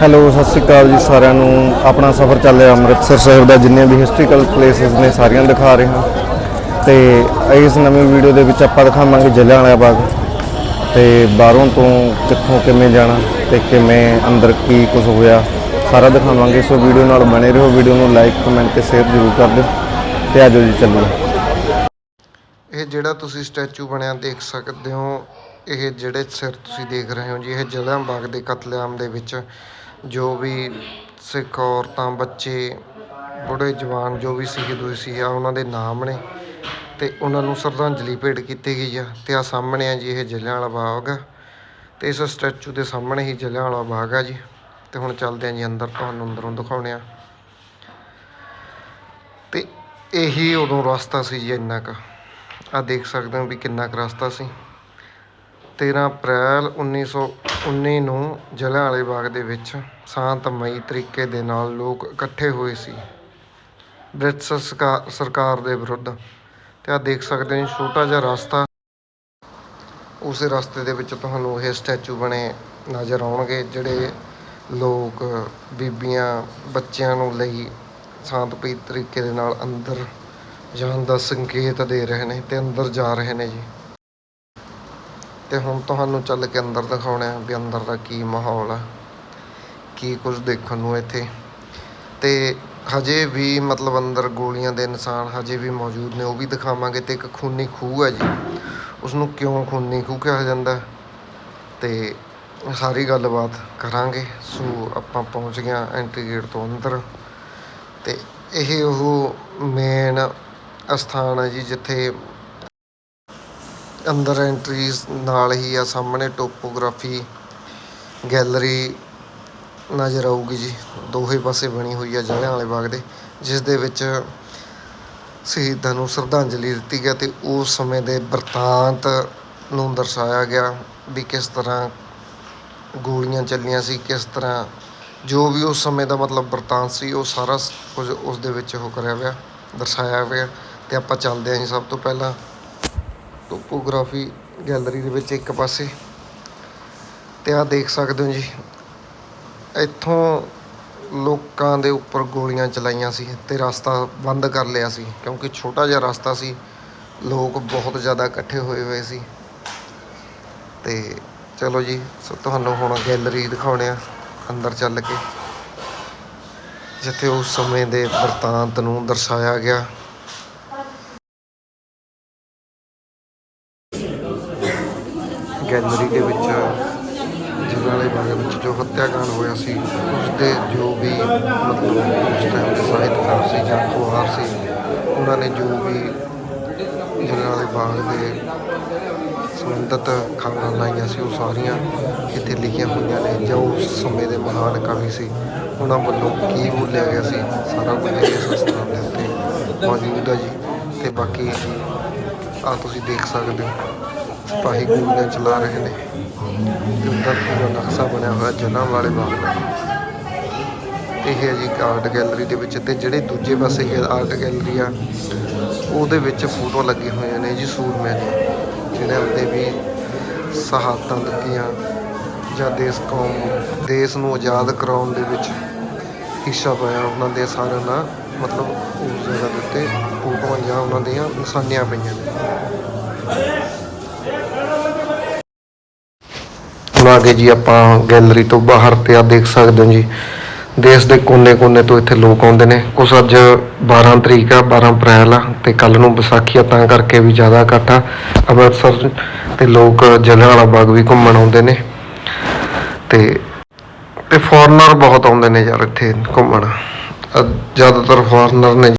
Hello, ਸਤਿ ਸ਼੍ਰੀ ਅਕਾਲ ਜੀ ਸਾਰਿਆਂ ਨੂੰ। ਆਪਣਾ ਸਫ਼ਰ ਚੱਲ ਰਿਹਾ ਅੰਮ੍ਰਿਤਸਰ ਸਾਹਿਬ ਦਾ, ਜਿੰਨੇ ਵੀ ਹਿਸਟੋਰੀਕਲ ਪਲੇਸਿਸ ਨੇ ਸਾਰੀਆਂ ਦਿਖਾ ਰਹੇ। ਹਾਂ ਤੇ ਇਸ ਨਵੀਂ ਵੀਡੀਓ ਦੇ ਵਿੱਚ ਆਪਾਂ ਦਿਖਾਵਾਂਗੇ ਜਲਿਆਂਵਾਲਾ ਬਾਗ। ਤੇ ਬਾਹਰੋਂ ਤੋਂ ਕਿੱਥੋਂ ਕਿਵੇਂ ਜਾਣਾ ਤੇ ਕਿਵੇਂ ਅੰਦਰ ਕੀ ਕੁਝ ਹੋਇਆ, ਸਾਰਾ ਦਿਖਾਵਾਂਗੇ। ਸੋ ਵੀਡੀਓ ਨਾਲ ਬਣੇ ਰਹੋ ਵੀਡੀਓ ਨੂੰ ਲਾਈਕ ਕਮੈਂਟ ਤੇ ਸ਼ੇਅਰ ਜ਼ਰੂਰ ਕਰ ਦਿਓ। ਤੇ ਆਜੋ ਜੀ ਚੱਲੋ ਇਹ ਜਿਹੜਾ ਤੁਸੀਂ ਸਟੈਚੂ ਬਣਿਆ ਦੇਖ ਸਕਦੇ ਹੋ, ਇਹ ਜਿਹੜੇ ਸਿਰ ਤੁਸੀਂ ਦੇਖ ਰਹੇ ਹੋ ਜੀ, ਇਹ ਜਲਿਆਂ ਬਾਗ ਦੇ ਕਤਲੇਆਮ ਦੇ ਵਿੱਚ। ਜੋ ਵੀ ਸਿੱਖ ਔਰਤਾਂ, ਬੱਚੇ ਬੁੜੇ ਜਵਾਨ ਜੋ ਵੀ ਸ਼ਹੀਦ ਸੀ ਆ, ਉਹਨਾਂ ਦੇ ਨਾਮ ਨੇ ਅਤੇ ਉਹਨਾਂ ਨੂੰ ਸ਼ਰਧਾਂਜਲੀ ਭੇਟ ਕੀਤੀ ਗਈ ਆ ਅਤੇ ਆਹ ਸਾਹਮਣੇ ਆ ਜੀ ਇਹ ਜਲਿਆਂਵਾਲਾ ਬਾਗ। ਆ ਅਤੇ ਇਸ ਸਟੈਚੂ ਦੇ ਸਾਹਮਣੇ ਹੀ ਜਲਿਆਂਵਾਲਾ ਬਾਗ ਆ ਜੀ। ਅਤੇ ਹੁਣ ਚੱਲਦੇ ਹਾਂ ਜੀ ਅੰਦਰ, ਤੁਹਾਨੂੰ ਅੰਦਰੋਂ ਦਿਖਾਉਣੇ ਆ। ਅਤੇ ਇਹੀ ਉਦੋਂ ਰਸਤਾ ਸੀ ਜੀ ਇੰਨਾ ਕੁ। ਆ ਦੇਖ ਸਕਦੇ ਹੋ ਵੀ ਕਿੰਨਾ ਕੁ ਰਸਤਾ ਸੀ। 13 ਅਪ੍ਰੈਲ 1919 ਨੂੰ ਜਲਿਆਂਵਾਲੇ ਬਾਗ ਦੇ ਵਿੱਚ ਸ਼ਾਂਤਮਈ ਤਰੀਕੇ ਦੇ ਨਾਲ ਲੋਕ ਇਕੱਠੇ ਹੋਏ ਸੀ। ਬ੍ਰਿਟਿਸ਼ ਸਰਕਾ- ਸਰਕਾਰ ਦੇ ਵਿਰੁੱਧ। ਅਤੇ ਆਹ ਦੇਖ ਸਕਦੇ ਹੋ ਛੋਟਾ ਜਿਹਾ ਰਸਤਾ। ਉਸ ਰਸਤੇ ਦੇ ਵਿੱਚ ਤੁਹਾਨੂੰ ਇਹ ਸਟੈਚੂ ਬਣੇ ਨਜ਼ਰ ਆਉਣਗੇ, ਜਿਹੜੇ ਲੋਕ, ਬੀਬੀਆਂ, ਬੱਚਿਆਂ ਨੂੰ ਲਈ ਸ਼ਾਂਤਮਈ ਤਰੀਕੇ ਦੇ ਨਾਲ ਅੰਦਰ ਜਾਣ ਦਾ ਸੰਕੇਤ ਦੇ ਰਹੇ ਨੇ ਅਤੇ ਅੰਦਰ ਜਾ ਰਹੇ ਨੇ ਜੀ। ਅਤੇ ਹੁਣ ਤੁਹਾਨੂੰ ਚੱਲ ਕੇ ਅੰਦਰ ਦਿਖਾਉਣਾ ਹੈ ਵੀ ਅੰਦਰ ਦਾ ਕੀ ਮਾਹੌਲ ਆ, ਕੀ ਕੁਝ ਦੇਖਣ ਨੂੰ ਇੱਥੇ। ਅਤੇ ਹਜੇ ਵੀ ਮਤਲਬ ਅੰਦਰ ਗੋਲੀਆਂ ਦੇ ਨਿਸ਼ਾਨ ਹਜੇ ਵੀ ਮੌਜੂਦ ਨੇ, ਉਹ ਵੀ ਦਿਖਾਵਾਂਗੇ ਅਤੇ ਇੱਕ ਖੂਨੀ ਖੂਹ ਹੈ ਜੀ। ਉਸ ਨੂੰ ਕਿਉਂ ਖੂਨੀ ਖੂਹ ਕਿਹਾ ਜਾਂਦਾ? ਅਤੇ ਸਾਰੀ ਗੱਲਬਾਤ ਕਰਾਂਗੇ। ਸੋ ਆਪਾਂ ਪਹੁੰਚ ਗਿਆ ਐਂਟਰੀ ਗੇਟ ਤੋਂ ਅੰਦਰ। ਅਤੇ ਇਹ ਉਹ ਮੇਨ ਅਸਥਾਨ ਹੈ ਜੀ, ਜਿੱਥੇ ਅੰਦਰ ਐਂਟਰੀਜ਼ ਨਾਲ ਹੀ ਆ, ਸਾਹਮਣੇ ਟੋਪੋਗ੍ਰਾਫੀ ਗੈਲਰੀ ਨਜ਼ਰ ਆਊਗੀ ਜੀ। ਦੋਹੇ ਪਾਸੇ ਬਣੀ ਹੋਈ ਆ ਜਲਿਆਂ ਵਾਲੇ ਬਾਗ ਦੇ, ਜਿਸ ਦੇ ਵਿੱਚ ਸ਼ਹੀਦਾਂ ਨੂੰ ਸ਼ਰਧਾਂਜਲੀ ਦਿੱਤੀ ਗਈ ਤੇ ਉਸ ਸਮੇਂ ਦੇ ਬਰਤਾਂਤ ਨੂੰ ਦਰਸਾਇਆ ਗਿਆ ਵੀ ਕਿਸ ਤਰ੍ਹਾਂ ਗੋਲੀਆਂ ਚੱਲੀਆਂ ਸੀ, ਕਿਸ ਤਰ੍ਹਾਂ ਜੋ ਵੀ ਉਸ ਸਮੇਂ ਦਾ ਮਤਲਬ ਬਰਤਾਂਤ ਸੀ, ਉਹ ਸਾਰਾ ਕੁਝ ਉਸ ਦੇ ਵਿੱਚ ਉਹ ਕਰਿਆ ਹੋਇਆ, ਦਰਸਾਇਆ ਹੋਇਆ। ਤੇ ਆਪਾਂ ਚੱਲਦੇ ਹਾਂ ਜੀ ਸਭ ਤੋਂ ਪਹਿਲਾਂ। ਟੋਪੋਗ੍ਰਾਫੀ ਗੈਲਰੀ ਦੇ ਵਿੱਚ ਇੱਕ ਪਾਸੇ। ਤੇ ਆਹ ਦੇਖ ਸਕਦੇ ਹੋ ਜੀ, ਇੱਥੋਂ ਲੋਕਾਂ ਦੇ ਉੱਪਰ ਗੋਲੀਆਂ ਚਲਾਈਆਂ ਸੀ ਤੇ ਰਸਤਾ ਬੰਦ ਕਰ ਲਿਆ ਸੀ, ਕਿਉਂਕਿ ਛੋਟਾ ਜਿਹਾ ਰਸਤਾ ਸੀ, ਲੋਕ ਬਹੁਤ ਜ਼ਿਆਦਾ ਇਕੱਠੇ ਹੋਏ ਹੋਏ ਸੀ। ਤੇ ਚਲੋ ਜੀ, ਸੋ ਤੁਹਾਨੂੰ ਹੁਣ ਗੈਲਰੀ ਦਿਖਾਉਣੇ ਆ, ਅੰਦਰ ਚੱਲ ਕੇ। ਜਿੱਥੇ ਉਸ ਸਮੇਂ ਦੇ ਵਰਤਾਂਤ ਨੂੰ ਦਰਸਾਇਆ ਗਿਆ। ਗੈਲਰੀ ਦੇ ਵਿੱਚ ਜਲਾਲੇ ਬਾਗ ਵਿੱਚ ਜੋ ਹੱਤਿਆਕਾਂਡ ਹੋਇਆ ਸੀ ਉਸ ਦੇ ਜੋ ਵੀ ਮਤਲਬ ਉਸ ਟਾਈਮ ਦੇ ਸਾਹਿਤਕਾਰ ਸੀ ਜਾਂ ਖੋਹਾਰ ਸੀ, ਉਹਨਾਂ ਨੇ ਜੋ ਵੀ ਜਲਾਲੇ ਬਾਗ ਦੇ ਸੰਬੰਧਿਤ ਖਬਰਾਂ ਲਾਈਆਂ ਸੀ, ਉਹ ਸਾਰੀਆਂ ਇੱਥੇ ਲਿਖੀਆਂ ਹੋਈਆਂ ਨੇ, ਜੋ ਉਸ ਸਮੇਂ ਦੇ ਮਹਾਨ ਕਵੀ ਸੀ, ਉਹਨਾਂ ਵੱਲੋਂ ਕੀ ਬੋਲਿਆ ਗਿਆ ਸੀ, ਸਾਰਾ ਕੁਝ ਇਸ ਸਥਾਨ ਦੇ ਉੱਤੇ ਮੌਜੂਦ ਹੈ ਜੀ, ਤੇ ਬਾਕੀ ਆ ਤੁਸੀਂ ਦੇਖ ਸਕਦੇ ਹੋ। ਸਿਪਾਹੀ ਗੋਲੀਆਂ ਚਲਾ ਰਹੇ ਨੇ। ਤੇ ਪੂਰਾ ਨਕਸ਼ਾ ਬਣਿਆ ਹੋਇਆ ਜਲਿਆਂਵਾਲੇ ਬਾਗ ਦਾ। ਇਹ ਹੈ ਜੀ ਆਰਟ ਗੈਲਰੀ ਦੇ ਵਿੱਚ ਤੇ ਜਿਹੜੇ ਦੂਜੇ ਪਾਸੇ ਇਹ ਆਰਟ ਗੈਲਰੀ ਆ, ਉਹਦੇ ਵਿੱਚ ਫੋਟੋ ਲੱਗੇ ਹੋਏ ਨੇ ਜੀ ਸੂਰਮਿਆਂ ਦੀਆਂ ਜਿਹੜੇ ਆਪਦੇ ਵੀ ਸ਼ਹਾਦਤਾਂ ਦਿੱਤੀਆਂ, ਜਾਂ ਦੇਸ਼ ਕੌਮ, ਦੇਸ਼ ਨੂੰ ਆਜ਼ਾਦ ਕਰਾਉਣ ਦੇ ਵਿੱਚ ਹਿੱਸਾ ਪਾਇਆ ਉਹਨਾਂ ਦੇ ਸਾਰਿਆਂ ਦਾ, ਮਤਲਬ ਉਸ ਜਗ੍ਹਾ ਦੇ ਉੱਤੇ ਫੋਟੋਆਂ ਜਾਂ ਉਹਨਾਂ ਦੀਆਂ ਨਿਸ਼ਾਨੀਆਂ ਪਈਆਂ ਨੇ ਹੁਣ ਆ ਗਏ ਜੀ ਆਪਾਂ ਗੈਲਰੀ ਤੋਂ ਬਾਹਰ ਤੇ ਆ ਦੇਖ ਸਕਦੇ ਹੋ ਜੀ। ਦੇਸ਼ ਦੇ ਕੋਨੇ-ਕੋਨੇ ਤੋਂ ਇੱਥੇ ਲੋਕ ਆਉਂਦੇ ਨੇ। ਕੁਛ ਅੱਜ 12 ਤਰੀਕ ਆ 12 ਅਪ੍ਰੈਲ ਆ ਤੇ ਕੱਲ ਨੂੰ ਵਿਸਾਖੀ ਆ, ਤਾਂ ਕਰਕੇ ਵੀ ਜ਼ਿਆਦਾ ਇਕੱਠ ਆ। ਅੰਮ੍ਰਿਤਸਰ ਤੇ ਲੋਕ ਜਲਿਆਂਵਾਲਾ ਬਾਗ ਵੀ ਘੁੰਮਣ ਆਉਂਦੇ ਨੇ। ਤੇ ਤੇ ਫੋਰਨਰ ਬਹੁਤ ਆਉਂਦੇ ਨੇ ਯਾਰ ਇੱਥੇ ਘੁੰਮਣ। ਜ਼ਿਆਦਾਤਰ ਫੋਰਨਰ ਨੇ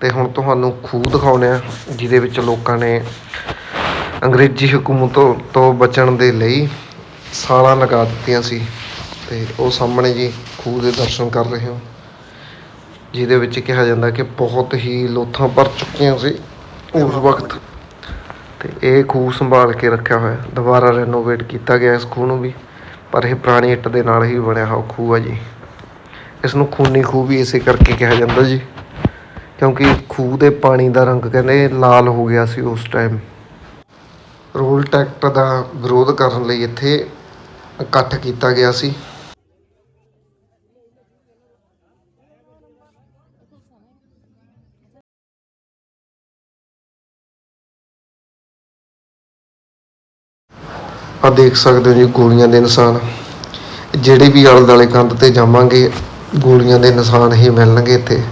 ਤੇ ਹੁਣ ਤੁਹਾਨੂੰ ਖੂਹ ਦਿਖਾਉਣੇ ਆ, ਜਿਹਦੇ ਵਿੱਚ ਲੋਕਾਂ ਨੇ ਅੰਗਰੇਜ਼ੀ ਹਕੂਮਤ ਤੋਂ ਬਚਣ ਦੇ ਲਈ ਸਾਲਾਂ ਲਗਾ ਦਿੱਤੀਆਂ ਸੀ ਤੇ ਉਹ ਸਾਹਮਣੇ ਜੀ ਖੂਹ ਦੇ ਦਰਸ਼ਨ ਕਰ ਰਹੇ ਹੋ, ਜਿਹਦੇ ਵਿੱਚ ਕਿਹਾ ਜਾਂਦਾ ਕਿ ਬਹੁਤ ਹੀ ਲੋਥਾਂ ਭਰ ਚੁੱਕੀਆਂ ਸੀ ਉਸ ਵਕਤ। ਤੇ ਇਹ ਖੂਹ ਸੰਭਾਲ ਕੇ ਰੱਖਿਆ ਹੋਇਆ, ਦੁਬਾਰਾ ਰੈਨੋਵੇਟ ਕੀਤਾ ਗਿਆ ਇਸ ਖੂਹ ਨੂੰ ਵੀ, ਪਰ ਇਹ ਪੁਰਾਣੀ ਇੱਟ ਦੇ ਨਾਲ ਹੀ ਬਣਿਆ ਹੋਇਆ ਖੂਹ ਆ ਜੀ। ਇਸ ਨੂੰ ਖੂਨੀ ਖੂਹ ਵੀ ਇਸੇ ਕਰਕੇ ਕਿਹਾ ਜਾਂਦਾ ਜੀ, ਕਿਉਂਕਿ ਖੂਹ ਦੇ ਪਾਣੀ ਦਾ ਰੰਗ ਕਹਿੰਦੇ ਲਾਲ ਹੋ ਗਿਆ ਸੀ ਉਸ ਟਾਈਮ ਰੋਲ ਟੈਕਟ ਦਾ ਵਿਰੋਧ ਕਰਨ ਲਈ ਇੱਥੇ ਇਕੱਠ ਕੀਤਾ ਗਿਆ ਸੀ। ਆ ਦੇਖ ਸਕਦੇ ਹੋ ਜੀ ਗੋਲੀਆਂ ਦੇ ਨਿਸ਼ਾਨ। ਜਿਹੜੇ ਵੀ ਆਲੇ ਦਾਲੇ ਕੰਧ ਤੇ ਜਾਵਾਂਗੇ, ਗੋਲੀਆਂ ਦੇ ਨਿਸ਼ਾਨ ਹੀ ਮਿਲਣਗੇ ਇੱਥੇ।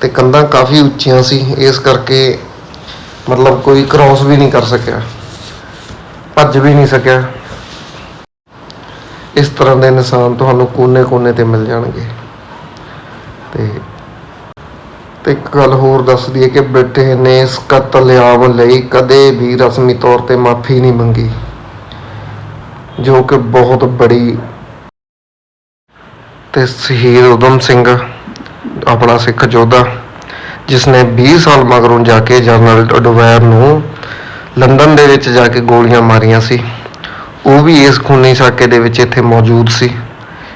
ਤੇ ਕੰਧਾਂ ਕਾਫੀ ਉੱਚੀਆਂ ਸੀ, ਇਸ ਕਰਕੇ ਮਤਲਬ ਕੋਈ ਕ੍ਰਾਸ ਵੀ ਨਹੀਂ ਕਰ ਸਕਿਆ। ਭੱਜ ਵੀ ਨਹੀਂ ਸਕਿਆ। ਇਸ ਤਰ੍ਹਾਂ ਦੇ ਨਿਸ਼ਾਨ ਤੁਹਾਨੂੰ ਕੋਨੇ-ਕੋਨੇ ਤੇ ਮਿਲ ਜਾਣਗੇ। ਤੇ ਤੇ ਇੱਕ ਗੱਲ ਹੋਰ ਦੱਸ ਦਈਏ ਕਿ ਬ੍ਰਿਟੇਨ ਨੇ ਇਸ ਕਤਲੇਆਮ ਲਈ ਕਦੇ ਵੀ ਰਸਮੀ ਤੌਰ ਤੇ ਮਾਫੀ ਨਹੀਂ ਮੰਗੀ, ਜੋ ਕਿ ਬਹੁਤ ਬੜੀ ਤੇ ਸ਼ਹੀਦ ਉਦਮ ਸਿੰਘ, ਆਪਣਾ ਸਿੱਖ ਯੋਧਾ ਜਿਸ ਨੇ 20 ਸਾਲ ਮਗਰੋਂ ਜਾ ਕੇ ਜਨਰਲ ਡੋਵੈਰ ਨੂੰ ਲੰਡਨ ਦੇ ਵਿੱਚ ਜਾ ਕੇ ਗੋਲੀਆਂ ਮਾਰੀਆਂ ਸੀ। ਉਹ ਵੀ ਇਸ ਖੂਨੀ ਸਾਕੇ ਦੇ ਵਿੱਚ ਇੱਥੇ ਮੌਜੂਦ ਸੀ,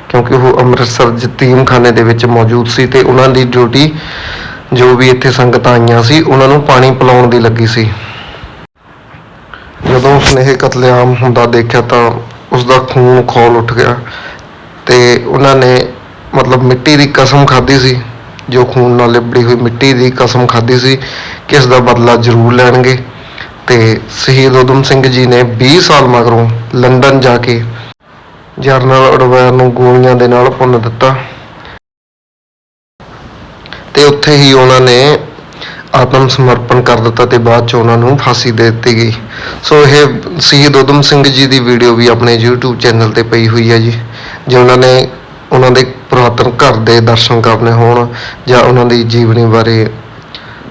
ਕਿਉਂਕਿ ਉਹ ਅੰਮ੍ਰਿਤਸਰ ਯਤੀਮਖਾਨੇ ਦੇ ਵਿੱਚ ਮੌਜੂਦ ਸੀ ਤੇ ਉਹਨਾਂ ਦੀ ਡਿਊਟੀ ਜੋ ਵੀ ਇੱਥੇ ਸੰਗਤਾਂ ਆਈਆਂ ਸੀ, ਉਹਨਾਂ ਨੂੰ ਪਾਣੀ ਪਿਲਾਉਣ ਦੀ ਲੱਗੀ ਸੀ। ਜਦੋਂ ਉਸਨੇ ਇਹ ਕਤਲੇਆਮ ਹੁੰਦਾ ਦੇਖਿਆ ਤਾਂ ਉਸ ਦਾ ਖੂਨ ਖੋਲ ਉੱਠ ਗਿਆ ਤੇ ਉਹਨਾਂ ਨੇ ਮਤਲਬ ਮਿੱਟੀ ਦੀ ਕਸਮ ਖਾਧੀ ਸੀ, ਜੋ ਖੂਨ ਨਾਲ ਲਿਬੜੀ ਹੋਈ ਮਿੱਟੀ ਦੀ ਕਸਮ ਖਾਧੀ ਸੀ ਕਿ ਇਸ ਦਾ ਬਦਲਾ ਜ਼ਰੂਰ ਲੈਣਗੇ। ਤੇ ਸ਼ਹੀਦ ਉਦਮ ਸਿੰਘ ਜੀ ਨੇ 20 ਸਾਲ ਮਗਰੋਂ ਲੰਡਨ ਜਾ ਕੇ ਜਰਨਲ ਅਡਵਾਇਰ ਨੂੰ ਗੋਲੀਆਂ ਦੇ ਨਾਲ ਭੁੰਨ ਦਿੱਤਾ। ਤੇ ਉੱਥੇ ਹੀ ਉਹਨਾਂ ਨੇ ਆਤਮ ਸਮਰਪਣ ਕਰ ਦਿੱਤਾ ਤੇ ਬਾਅਦ ਚ ਉਹਨਾਂ ਨੂੰ ਫਾਂਸੀ ਦੇ ਦਿੱਤੀ ਗਈ। ਸੋ ਇਹ ਸ਼ਹੀਦ ਉਦਮ ਸਿੰਘ ਜੀ ਦੀ ਵੀਡੀਓ ਵੀ ਆਪਣੇ YouTube ਚੈਨਲ ਤੇ ਪਈ ਹੋਈ ਹੈ ਜੀ, ਜੇ ਉਹਨਾਂ ਨੇ ਉਹਨਾਂ ਦੇ ਪੁਰਾਤਨ ਘਰ ਦੇ ਦਰਸ਼ਨ ਕਰਨੇ ਹੋਣ ਜਾਂ ਉਹਨਾਂ ਦੀ ਜੀਵਨੀ ਬਾਰੇ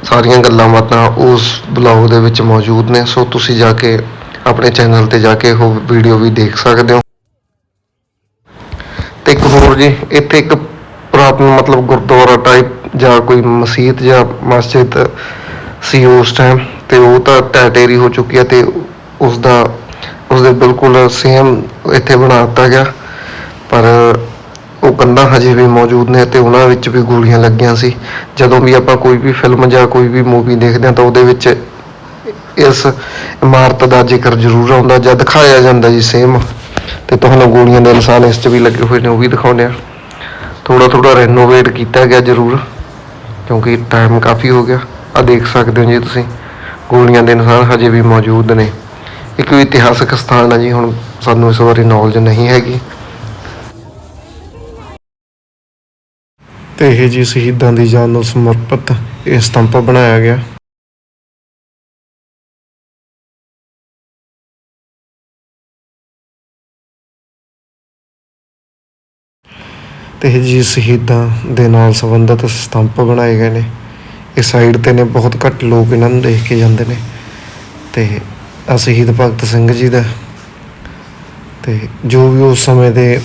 ਸਾਰੀਆਂ ਗੱਲਾਂ ਬਾਤਾਂ ਉਸ ਬਲੌਗ ਦੇ ਵਿੱਚ ਮੌਜੂਦ ਨੇ, ਸੋ ਤੁਸੀਂ ਜਾ ਕੇ ਆਪਣੇ ਚੈਨਲ ਤੇ ਜਾ ਕੇ ਉਹ ਵੀਡੀਓ ਵੀ ਦੇਖ ਸਕਦੇ ਹੋ। ਤੇ ਇੱਕ ਹੋਰ ਜੀ, ਇੱਥੇ ਇੱਕ ਪੁਰਾਤਨ ਮਤਲਬ ਗੁਰਦੁਆਰਾ ਟਾਈਪ ਜਾਂ ਕੋਈ ਮਸਜਿਦ ਜਾਂ ਮਸਜਿਦ ਸੀ ਉਸ ਟਾਈਮ ਤੇ ਉਹ ਤਾਂ ਟੈਟੇਰੀ ਹੋ ਚੁੱਕੀ ਹੈ ਤੇ ਉਸ ਦਾ ਉਸ ਦੇ ਬਿਲਕੁਲ ਸੇਮ ਇੱਥੇ ਬਣਾ ਦਿੱਤਾ ਗਿਆ। ਪਰ ਉਹ ਕੰਧਾਂ ਹਜੇ ਵੀ ਮੌਜੂਦ ਨੇ ਅਤੇ ਉਹਨਾਂ ਵਿੱਚ ਵੀ ਗੋਲੀਆਂ ਲੱਗੀਆਂ ਸੀ। ਜਦੋਂ ਵੀ ਆਪਾਂ ਕੋਈ ਵੀ ਫਿਲਮ ਜਾਂ ਕੋਈ ਵੀ ਮੂਵੀ ਦੇਖਦੇ ਹਾਂ ਤਾਂ ਉਹਦੇ ਵਿੱਚ ਇਸ ਇਮਾਰਤ ਦਾ ਜ਼ਿਕਰ ਜ਼ਰੂਰ ਆਉਂਦਾ ਜਾਂ ਦਿਖਾਇਆ ਜਾਂਦਾ ਜੀ ਸੇਮ ਤੇ ਤੁਹਾਨੂੰ ਗੋਲੀਆਂ ਦੇ ਨਿਸ਼ਾਨ ਇਸ 'ਚ ਵੀ ਲੱਗੇ ਹੋਏ ਨੇ, ਉਹ ਵੀ ਦਿਖਾਉਂਦੇ ਆ ਥੋੜਾ ਥੋੜਾ ਰੈਨੋਵੇਟ ਕੀਤਾ ਗਿਆ ਜ਼ਰੂਰ, ਕਿਉਂਕਿ ਟਾਈਮ ਕਾਫੀ ਹੋ ਗਿਆ। ਆ ਦੇਖ ਸਕਦੇ ਹੋ ਜੀ ਤੁਸੀਂ, ਗੋਲੀਆਂ ਦੇ ਨਿਸ਼ਾਨ ਹਜੇ ਵੀ ਮੌਜੂਦ ਨੇ। ਇੱਕ ਵੀ ਇਤਿਹਾਸਕ ਸਥਾਨ ਹੈ ਜੀ, ਹੁਣ ਸਾਨੂੰ ਇਸ ਬਾਰੇ ਨੌਲੇਜ ਨਹੀਂ ਹੈਗੀ। ਤੇ ਇਹ ਜੀ ਸ਼ਹੀਦਾਂ ਦੀ ਜਾਨ ਨੂੰ ਸਮਰਪਿਤ ਇਹ ਸਤੰਪ ਬਣਾਇਆ ਗਿਆ। ਤੇ ਇਹ ਜੀ ਸ਼ਹੀਦਾਂ ਦੇ ਨਾਲ ਸੰਬੰਧਿਤ ਸਤੰਪ ਬਣਾਏ ਗਏ ਨੇ। ਇਹ ਸਾਈਡ ਤੇ ਨੇ ਬਹੁਤ ਘੱਟ ਲੋਕ ਇਹਨਾਂ ਨੂੰ ਦੇਖ ਕੇ ਜਾਂਦੇ ਨੇ। ਤੇ ਆ ਸ਼ਹੀਦ ਭਗਤ ਸਿੰਘ ਜੀ ਦਾ ਤੇ ਜੋ ਵੀ ਉਸ ਸਮੇਂ ਦੇ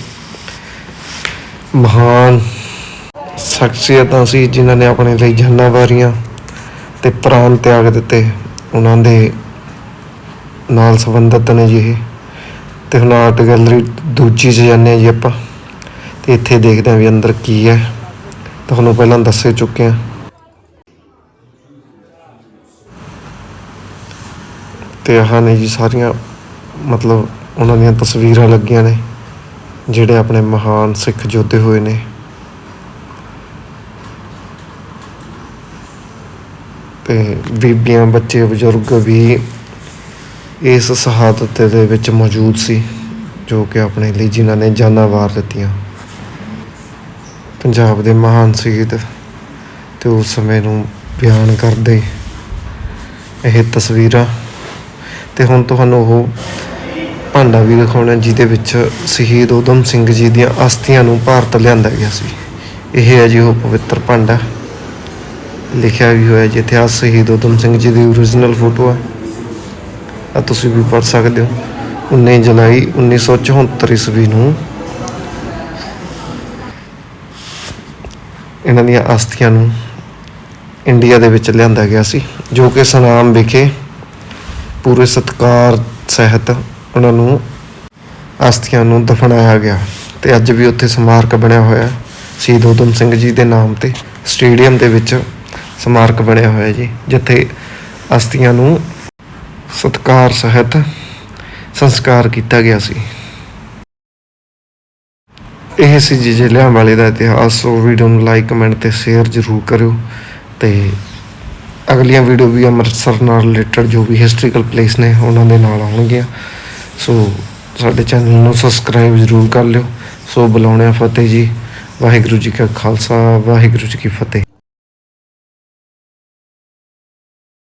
ਮਹਾਨ ਸ਼ਖਸੀਅਤਾਂ ਸੀ ਜਿਨ੍ਹਾਂ ਨੇ ਆਪਣੇ ਲਈ ਜਾਨਾਂ ਵਾਰੀਆਂ ਤੇ ਪ੍ਰਾਣ ਤਿਆਗ ਦਿੱਤੇ। ਉਹਨਾਂ ਦੇ ਨਾਲ ਸੰਬੰਧਿਤ ਨੇ ਜੀ ਇਹ। ਤੇ ਹੁਣ ਆਰਟ ਗੈਲਰੀ ਦੂਜੀ 'ਚ ਜਾਂਦੇ ਹਾਂ ਜੀ ਆਪਾਂ। ਤੇ ਇੱਥੇ ਦੇਖਦੇ ਹਾਂ ਵੀ ਅੰਦਰ ਕੀ ਹੈ। ਤੁਹਾਨੂੰ ਪਹਿਲਾਂ ਦੱਸੇ ਚੁੱਕੇ ਹਾਂ। ਤੇ ਆਹ ਨੇ ਜੀ ਸਾਰੀਆਂ, ਮਤਲਬ ਉਹਨਾਂ ਦੀਆਂ ਤਸਵੀਰਾਂ ਲੱਗੀਆਂ ਨੇ, ਜਿਹੜੇ ਆਪਣੇ ਮਹਾਨ ਸਿੱਖ ਯੋਧੇ ਹੋਏ ਨੇ। ਤੇ ਬੀਬੀਆਂ, ਬੱਚੇ, ਬਜ਼ੁਰਗ ਵੀ ਇਸ ਸ਼ਹਾਦਤ ਦੇ ਵਿੱਚ ਮੌਜੂਦ ਸੀ, ਜੋ ਕਿ ਆਪਣੇ ਲਈ ਜਿਨ੍ਹਾਂ ਨੇ ਜਾਨਾਂ ਵਾਰ ਦਿੱਤੀਆਂ। ਪੰਜਾਬ ਦੇ ਮਹਾਨ ਸ਼ਹੀਦ ਤੇ ਉਸ ਸਮੇਂ ਨੂੰ ਬਿਆਨ ਕਰਦੇ ਇਹ ਤਸਵੀਰਾਂ। ਤੇ ਹੁਣ ਤੁਹਾਨੂੰ ਉਹ ਭਾਂਡਾ ਵੀ ਦਿਖਾਉਣਾ, ਜਿਹਦੇ ਵਿੱਚ ਸ਼ਹੀਦ ਉਦਮ ਸਿੰਘ ਜੀ ਦੀਆਂ ਅਸਥੀਆਂ ਨੂੰ ਭਾਰਤ ਲਿਆਂਦਾ ਗਿਆ ਸੀ। ਇਹ ਹੈ ਜੀ ਉਹ ਪਵਿੱਤਰ ਭਾਂਡਾ। ਲਿਖਿਆ ਵੀ ਹੋਇਆ ਜਿੱਥੇ ਇਤਿਹਾਸ ਸ਼ਹੀਦ ਉਦਮ ਸਿੰਘ ਜੀ ਦੀ ਓਰੀਜਨਲ ਫੋਟੋ ਆ। ਆ ਤੁਸੀਂ ਵੀ ਪੜ੍ਹ ਸਕਦੇ ਹੋ। 19 ਜੁਲਾਈ 1974 ਈਸਵੀ ਨੂੰ ਇਹਨਾਂ ਦੀਆਂ ਅਸਥੀਆਂ ਨੂੰ ਇੰਡੀਆ ਦੇ ਵਿੱਚ ਲਿਆਂਦਾ ਗਿਆ ਸੀ, ਜੋ ਕਿ ਸਨਾਮ ਵਿਖੇ ਪੂਰੇ ਸਤਕਾਰ ਸਹਿਤ ਉਹਨਾਂ ਨੂੰ ਅਸਥੀਆਂ ਨੂੰ ਦਫਨਾਇਆ ਗਿਆ ਤੇ ਅੱਜ ਵੀ ਉੱਥੇ ਸਮਾਰਕ ਬਣਿਆ ਹੋਇਆ ਸ਼ਹੀਦ ਊਧਮ ਸਿੰਘ ਜੀ ਦੇ ਨਾਮ ਤੇ ਸਟੇਡੀਅਮ ਦੇ ਵਿੱਚ ਸਮਾਰਕ ਬਣਿਆ ਹੋਇਆ ਜੀ, ਜਿੱਥੇ ਅਸਥੀਆਂ ਨੂੰ ਸਤਕਾਰ, ਸਹਿਤ ਸੰਸਕਾਰ ਕੀਤਾ ਗਿਆ ਸੀ। ਇਹ ਸੀ ਜੀ ਜ਼ਿਲ੍ਹਿਆਂ ਵਾਲੇ ਦਾ ਇਤਿਹਾਸ, ਸੋ ਵੀਡੀਓ ਨੂੰ ਲਾਈਕ ਕਮੈਂਟ ਤੇ ਸ਼ੇਅਰ ਜ਼ਰੂਰ ਕਰਿਓ ਤੇ ਅਗਲੀਆਂ ਵੀਡੀਓ ਵੀ ਅੰਮ੍ਰਿਤਸਰ ਨਾਲ ਰਿਲੇਟਡ ਜੋ ਵੀ ਹਿਸਟੋਰੀਕਲ ਪਲੇਸ ਨੇ, ਉਹਨਾਂ ਦੇ ਨਾਲ ਆਉਣਗੀਆਂ। ਸੋ ਸਾਡੇ ਚੈਨਲ ਨੂੰ ਸਬਸਕ੍ਰਾਈਬ ਜ਼ਰੂਰ ਕਰ ਲਿਓ। ਸੋ ਬੁਲਾਉਣੇ ਆ ਫਤਿਹ ਜੀ, ਵਾਹਿਗੁਰੂ ਜੀ ਕਾ ਖਾਲਸਾ, ਵਾਹਿਗੁਰੂ ਜੀ ਕੀ ਫਤਿਹ।